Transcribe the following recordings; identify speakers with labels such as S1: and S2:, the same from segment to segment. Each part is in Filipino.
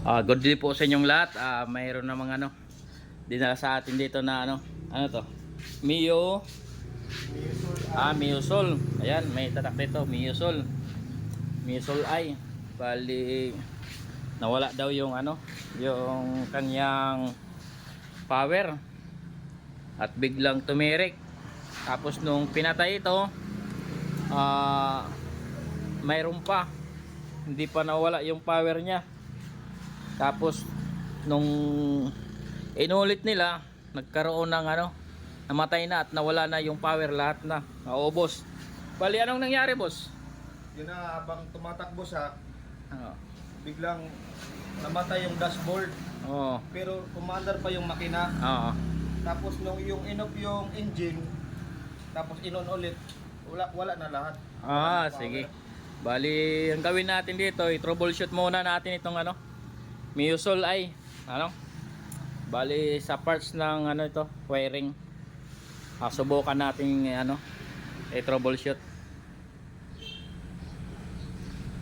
S1: Ah, good day po sa inyong lahat. Ah, mayroon namang ano dinala sa atin dito na ano, ano to? Mio Ah, Mio Sol. Ayan, may tatak dito, Mio Sol. Mio Sol ay bali nawala daw yung ano, yung kanyang power at biglang tumirik. Tapos nung pinatay ito, ah mayroon pa hindi pa nawala yung power niya tapos nung inulit nila nagkaroon ng ano namatay na at nawala na yung power lahat na naubos bali anong nangyari boss
S2: Yun na habang tumatakbo siya,
S1: Oo.
S2: biglang namatay yung dashboard.
S1: Oo.
S2: Pero commander pa yung makina.
S1: Oo.
S2: Tapos nung yung in-off yung engine, tapos in-on ulit, wala, wala na lahat.
S1: Ah,
S2: Wala
S1: sige. Bali, ang gawin natin dito, i-troubleshoot muna natin itong ano, Miusol ay, ano? Bali, sa parts ng ano ito, wiring. Ah, subukan natin ano, i-troubleshoot.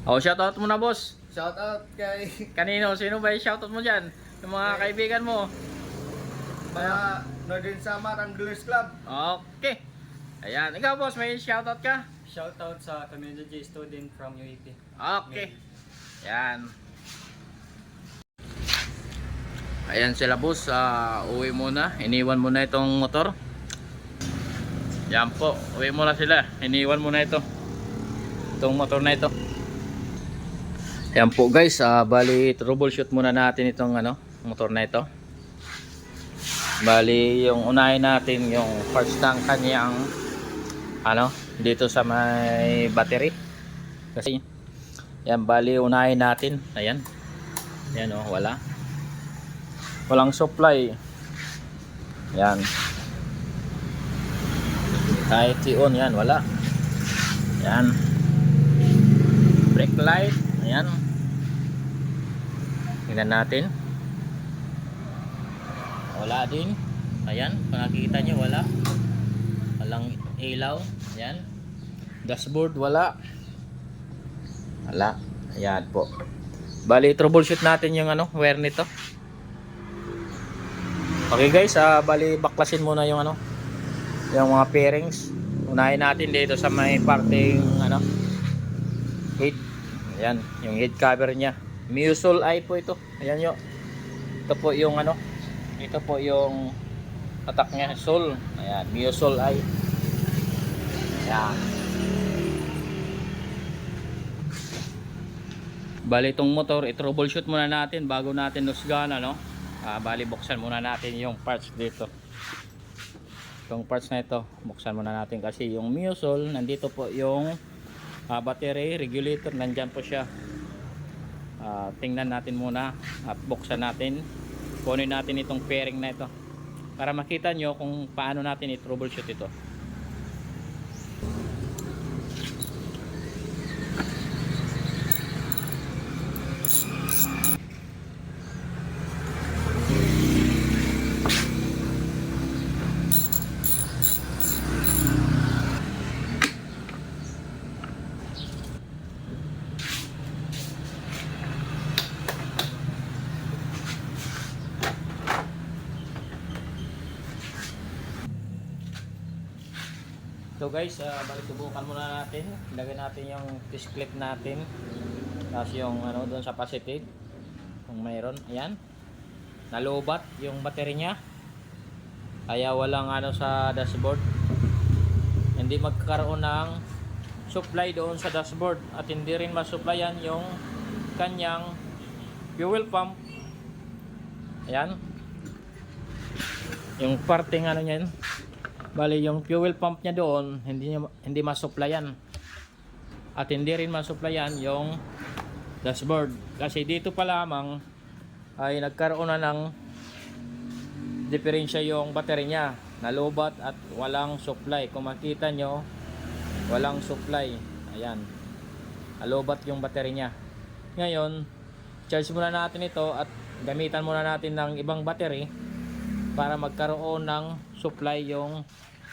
S1: Oh, shoutout mo na, boss.
S2: Shout out kay
S1: Kanino? Sino ba yung shoutout mo dyan? Yung mga
S2: Kay-
S1: kaibigan mo.
S2: mga Northern Samar Anglers Club.
S1: Okay. Ayan. Ikaw, boss, may shoutout ka?
S3: Shoutout sa community student from UAP.
S1: Okay. Yan. Ayan sila boss, Ah, uwi muna. Iniwan muna itong motor. Yan po, uwi muna sila. Iniwan muna ito. Itong motor na ito. Yan po guys, ah, bali troubleshoot muna natin itong ano, motor na ito. Bali yung unahin natin yung parts ng kanyang ano, dito sa may battery. Kasi yan bali unahin natin. Ayan. Ayan oh, wala. Walang supply. Yan. Kahit on yan, wala. Yan. Brake light. Ayan. Tingnan natin. Wala din. Ayan, kung nakikita nyo, wala. Walang ilaw. Ayan. Dashboard, wala. Wala. Ayan po. Bali, troubleshoot natin yung ano, wire nito. Okay guys, ah, bali baklasin muna yung ano, yung mga pairings. Unahin natin dito sa may parting ano, head. Ayan, yung head cover niya. Muscle eye po ito. Ayan yo. Ito po yung ano, ito po yung atak niya, sol. Ayan, muscle eye. Ayan. Bali itong motor, i-troubleshoot muna natin bago natin nusgan ano. Ah, bali buksan muna natin yung parts dito. Itong parts na ito, buksan muna natin kasi yung muscle, nandito po yung ah, battery regulator, nandyan po siya. Ah, tingnan natin muna at buksan natin. Kunin natin itong pairing na ito para makita nyo kung paano natin i-troubleshoot ito. Guys, uh, balik subukan muna natin. Ilagay natin yung fish clip natin. Tapos yung ano doon sa positive. Kung mayroon, ayan. Nalubat yung battery niya. Kaya walang ano sa dashboard. Hindi magkakaroon ng supply doon sa dashboard at hindi rin masupplyan yung kanyang fuel pump. Ayan. Yung parting ano niyan, Bali yung fuel pump niya doon hindi hindi masupplyan. At hindi rin masupplyan yung dashboard kasi dito pa lamang ay nagkaroon na ng diferensya yung battery niya. Nalubat at walang supply. Kung makita nyo, walang supply. Ayan. Nalubat yung battery niya. Ngayon, charge muna natin ito at gamitan muna natin ng ibang battery para magkaroon ng supply yung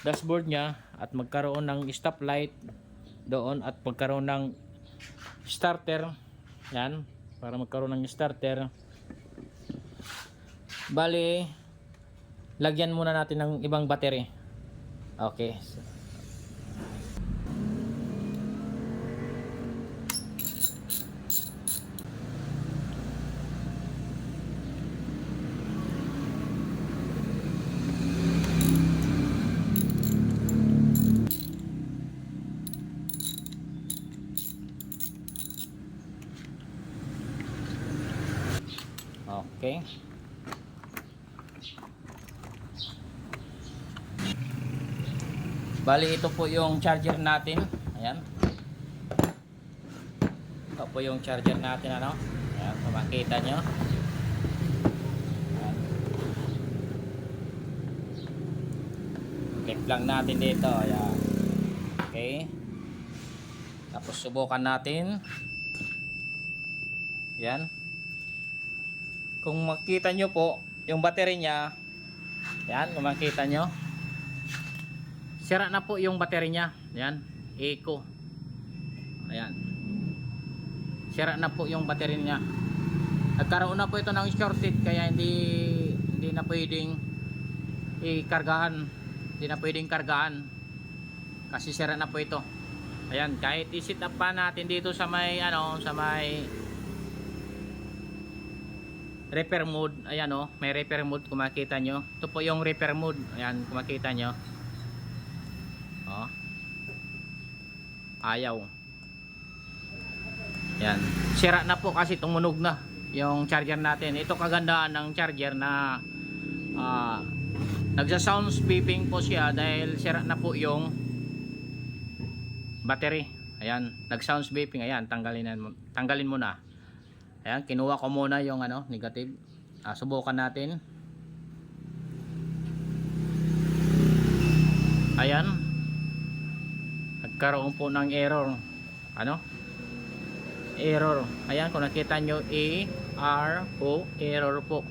S1: dashboard niya at magkaroon ng stop light doon at magkaroon ng starter. Yan para magkaroon ng starter. Bali lagyan muna natin ng ibang battery. Okay. Okay. Bali, ito po yung charger natin. Ayan. Ito po yung charger natin, ano? Ayan, kung makita nyo. Ayan. Lang natin dito. Ayan. Okay. Tapos subukan natin. Ayan. Kung makita nyo po, yung battery niya, yan, kung makita nyo, sira na po yung battery niya. Yan, eco. Ayan. Sira na po yung battery niya. Nagkaroon na po ito ng shorted kaya hindi hindi na pwedeng ikargahan. Hindi na pwedeng kargahan. Kasi sira na po ito. Ayan, kahit i-sit up pa natin dito sa may ano, sa may repair mode ayan o may repair mode kung makita nyo. Ito po yung repair mode ayan kung makita nyo. O ayaw. Yan sira na po kasi tumunog na yung charger natin. Ito kagandaan ng charger na ah, nagsa sounds beeping po siya dahil sira na po yung battery. Ayan nag sounds beeping ayan tanggalin, na, tanggalin mo na Ayan, kinuha ko muna yung ano, negative. Ah, subukan natin. Ayan. Nagkaroon po ng error. Ano? Error. Ayan, kung nakita nyo, A-R-O, error po.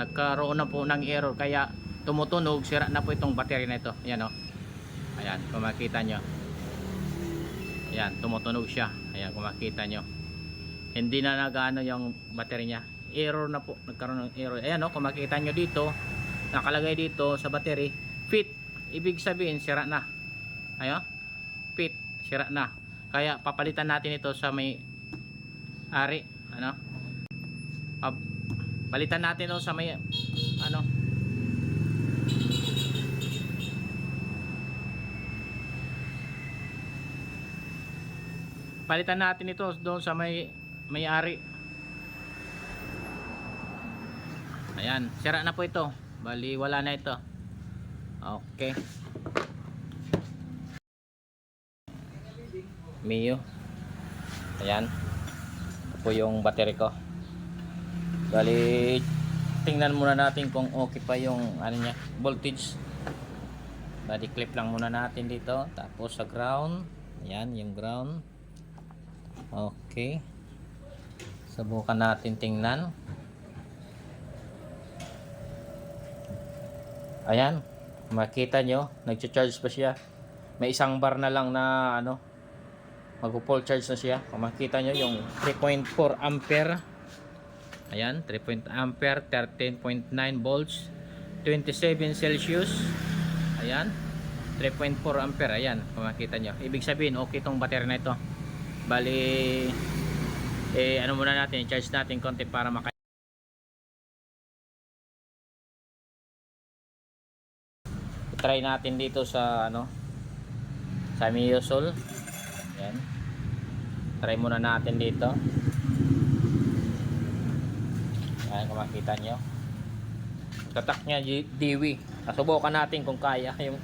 S1: Nagkaroon na po ng error. Kaya, tumutunog, sira na po itong battery na ito. Ayan, oh. Ayan, kung makita nyo. Ayan, tumutunog siya. Ayan, kung makita nyo hindi na nagano yung battery niya. Error na po nagkaroon ng error. Ayan o kung makita nyo dito nakalagay dito sa battery fit. Ibig sabihin sira na. Ayo fit sira na. Kaya papalitan natin ito sa may ari ano? Pap palitan natin ito sa may ano? Palitan natin ito doon sa may may-ari. Ayan sira na po ito. Bali wala na ito. Okay. Mio. Ayan. Ito po yung battery ko. Bali tingnan muna natin kung okay pa yung ano niya voltage. Body clip lang muna natin dito. Tapos sa ground. Ayan yung ground. Okay Subukan natin tingnan. Ayan. Makita nyo. Nag-charge pa siya. May isang bar na lang na ano. Mag-full charge na siya. Kung makita nyo yung 3.4 ampere. Ayan. 3. ampere. 13.9 volts. 27 Celsius. Ayan. 3.4 ampere. Ayan. Kung makita nyo. Ibig sabihin, okay tong battery na ito. Bali, eh ano muna natin, charge natin konti para maka try natin dito sa ano sa Miosol. Yan try muna natin dito. Yan kung makita nyo. Tatak nya diwi subukan natin kung kaya yung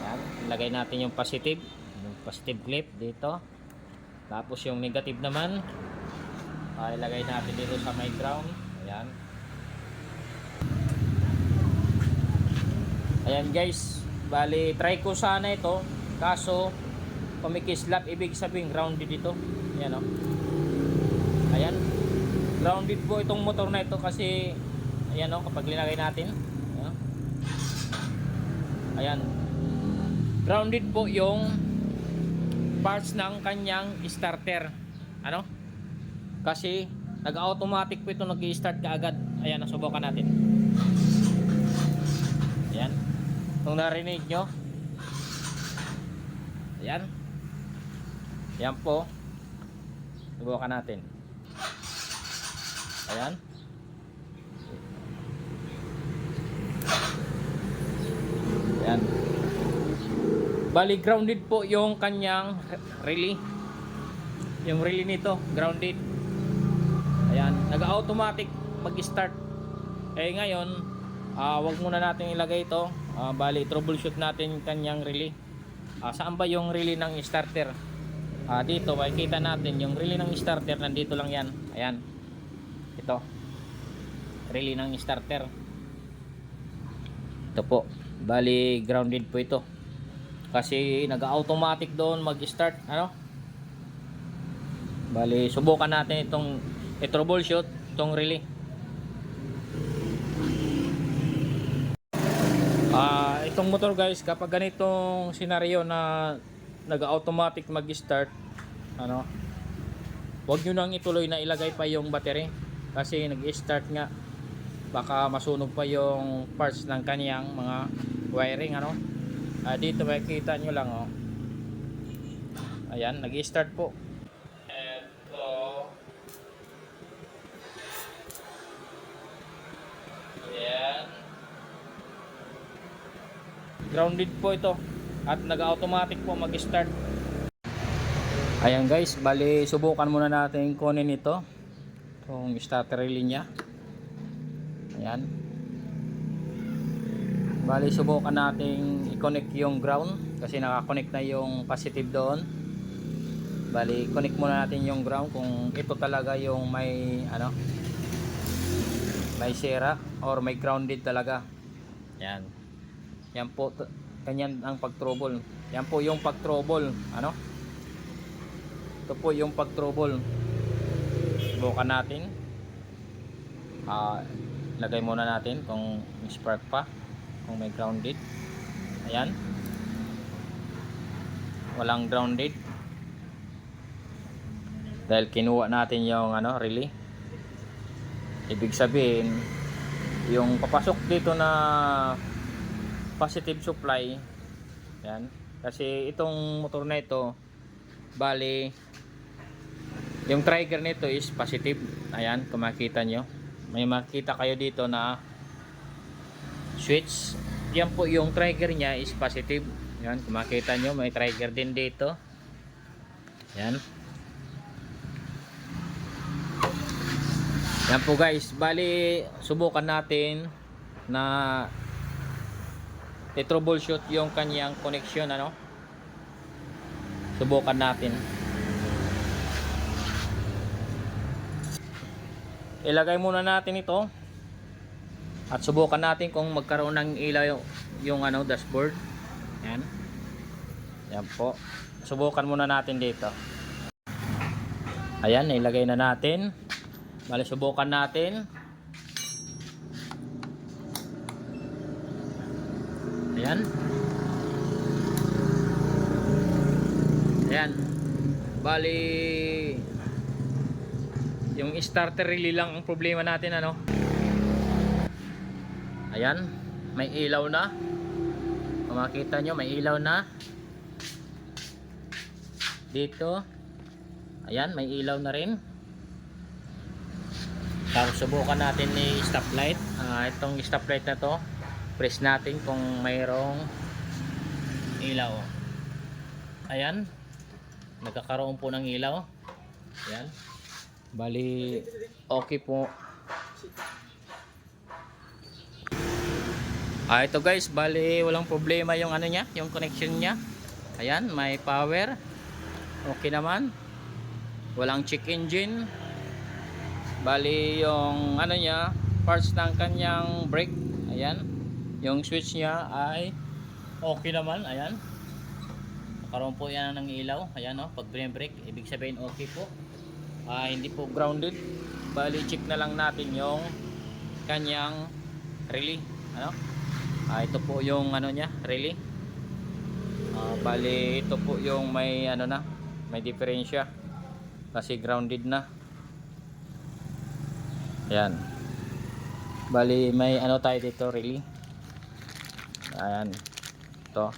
S1: yan ilagay natin yung positive positive clip dito. Tapos yung negative naman ay ilagay natin dito sa may ground. Ayan. Ayan guys. Bali try ko sana ito. Kaso kumikislap ibig sabihin grounded dito ayan o ayan. Grounded po itong motor na ito kasi ayan o kapag linagay natin. Ayan, ayan. Grounded po yung parts ng kanyang starter ano kasi nag-automatic po ito nag-start kaagad. Ayan, nasubukan natin. Ayan. Kung narinig nyo. Ayan. Ayan po. Subukan natin. Ayan. Ayan. Bali grounded po yung kanyang relay. Yung relay nito, grounded. Ayan, nag-automatic mag-start. Eh ngayon, ah wag muna natin ilagay ito. Ah, bali troubleshoot natin kanyang relay. Ah, saan ba yung relay ng starter? Ah, dito makikita natin yung relay ng starter nandito lang 'yan. Ayan. Ito. Relay ng starter. Ito po. Bali grounded po ito. Kasi nag-automatic doon mag-start, ano? Bali subukan natin itong i-troubleshoot itong relay. Ah, itong motor guys, kapag ganitong senaryo na nag-automatic mag-start, ano, Huwag nyo nang ituloy na ilagay pa yung battery kasi nag-start nga baka masunog pa yung parts ng kaniyang mga wiring ano. Ah, dito makikita nyo lang oh. Ayan, nag-start po. Ito. Ayan. Grounded po ito at nag-automatic po mag-start. Ayan guys, bali subukan muna natin kunin ito. Itong starter relay niya. Ayan. Bali subukan natin i-connect yung ground kasi naka-connect na yung positive doon. Bali connect muna natin yung ground kung ito talaga yung may ano may sira or may grounded talaga. Yan. Yan po ganyan ang pag-trouble. Yan po yung pag-trouble, ano? Ito po yung pag-trouble. Subukan natin. Ah, lagay muna natin kung spark pa, kung may grounded. Ayan. Walang grounded. Dahil kinuha natin yung ano, relay. Ibig sabihin, yung papasok dito na positive supply, yan. Kasi itong motor na ito, bali, yung trigger nito is positive. Ayan, kung makita nyo. May makita kayo dito na switch. Yan po yung trigger niya is positive. Yan, kung makita nyo, may trigger din dito. Yan. Yan po guys, bali subukan natin na i-troubleshoot yung kanyang connection ano. Subukan natin. Ilagay muna natin ito. At subukan natin kung magkaroon ng ilaw yung, ano dashboard. Yan. Yan po. Subukan muna natin dito. Ayan, ilagay na natin. Bali, subukan natin. Ayan. Ayan. Bali, yung starter relay lang ang problema natin, ano? Ayan. May ilaw na. Kung makita nyo, may ilaw na. Dito. Ayan, may ilaw na rin. Tapos subukan natin ni stoplight. Ah, itong stoplight na to, press natin kung mayroong ilaw. Ayan. Nagkakaroon po ng ilaw. Ayan. Bali, okay po. Ah, ito guys, bali walang problema yung ano niya, yung connection niya. Ayan, may power. Okay naman. Walang check engine. Bali yung ano niya, parts ng kanyang brake. Ayan. Yung switch niya ay okay naman. Ayan. Karoon po yan ng ilaw. Ayan o, pag brake, ibig sabihin okay po. Ah, hindi po grounded. Bali check na lang natin yung kanyang relay. Ano? Ah, ito po yung ano niya, relay. Ah, bali ito po yung may ano na, may diferensya. Kasi grounded na. Ayan. Bali, may ano tayo dito, really. Ayan. Ito.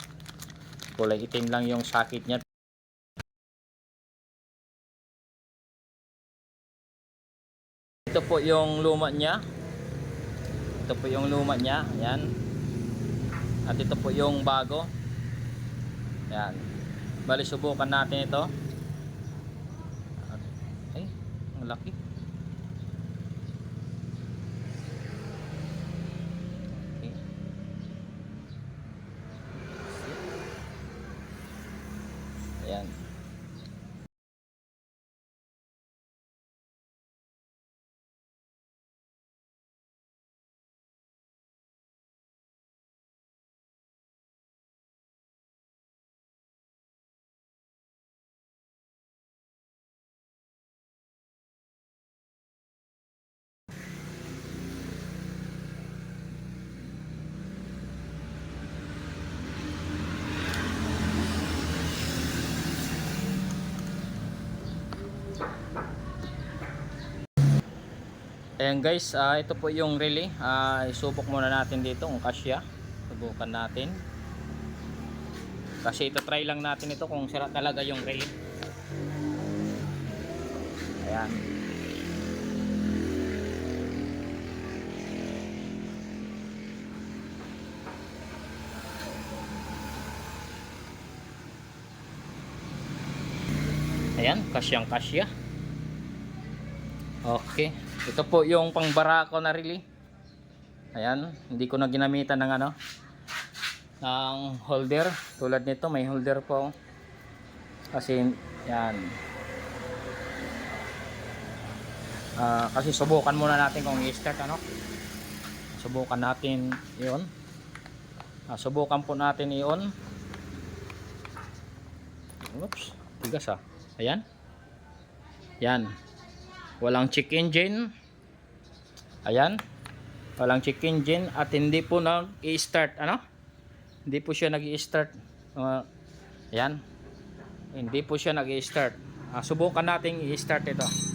S1: Kulay itim lang yung sakit niya. Ito po yung luma niya. Ito po yung luma niya. Ayan. At ito po yung bago. Ayan. Bali, subukan natin ito. Ay, ang laki. Okay. Ayan. Ayan guys, ah, ito po yung relay. Ah, isubok muna natin dito kung kasya. Subukan natin. Kasi ito try lang natin ito kung sira talaga yung relay. Ayan. Ayan, kasyang kasya. Okay. Ito po yung pangbara ko na relay. Ayan, hindi ko na ginamitan ng ano ng holder. Tulad nito, may holder po. Kasi yan. Ah, kasi subukan muna natin kung i-start ano. Subukan natin 'yon. Ah, subukan po natin iyon. Oops, tigas ah. Ayan. Yan. Walang check engine. Ayan. Walang check engine at hindi po nag-i-start. Ano? Hindi po siya nag-i-start. Uh, ayan. Hindi po siya nag-i-start. Ah, subukan nating i-start ito.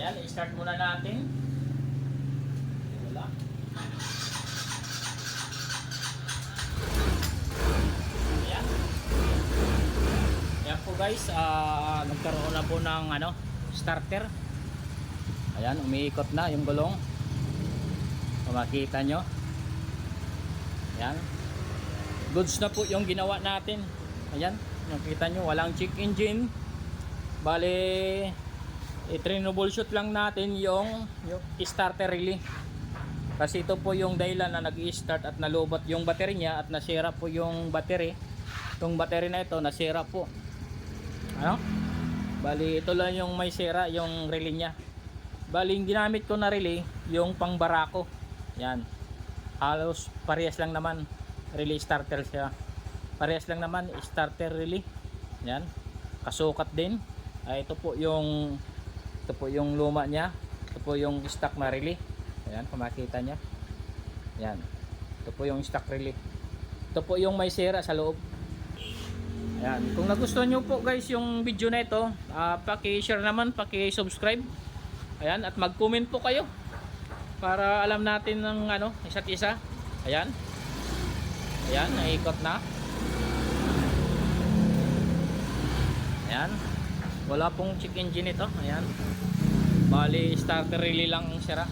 S1: Ayan, i-start muna natin. Wala. Ayan. Ayan po guys, ah, nagkaroon na po ng ano, starter. Ayan, umiikot na yung gulong. Kung makita nyo. Ayan. Goods na po yung ginawa natin. Ayan, nakita nyo, walang check engine. Bale, i-troubleshoot lang natin yung, yung starter relay. Kasi ito po yung dahilan na nag-i-start at nalubat yung battery niya at nasira po yung battery. Itong battery na ito nasira po. Ano? Bali ito lang yung may sira yung relay niya. Bali yung ginamit ko na relay yung pang barako. Yan. Halos parehas lang naman relay starter siya. Parehas lang naman starter relay. Yan. Kasukat din. Ay ito po yung ito po yung luma niya. Ito po yung stock na relay. Ayan kung makita niya. Yan ito po yung stock relay. Ito po yung may sira sa loob. Ayan. Kung nagustuhan nyo po guys yung video na ito uh, paki-share naman paki-subscribe. Ayan at mag-comment po kayo para alam natin ng ano isa't isa. Ayan. Ayan naikot na. Ayan wala pong check engine ito ayan. Bali starter relay lang ang sira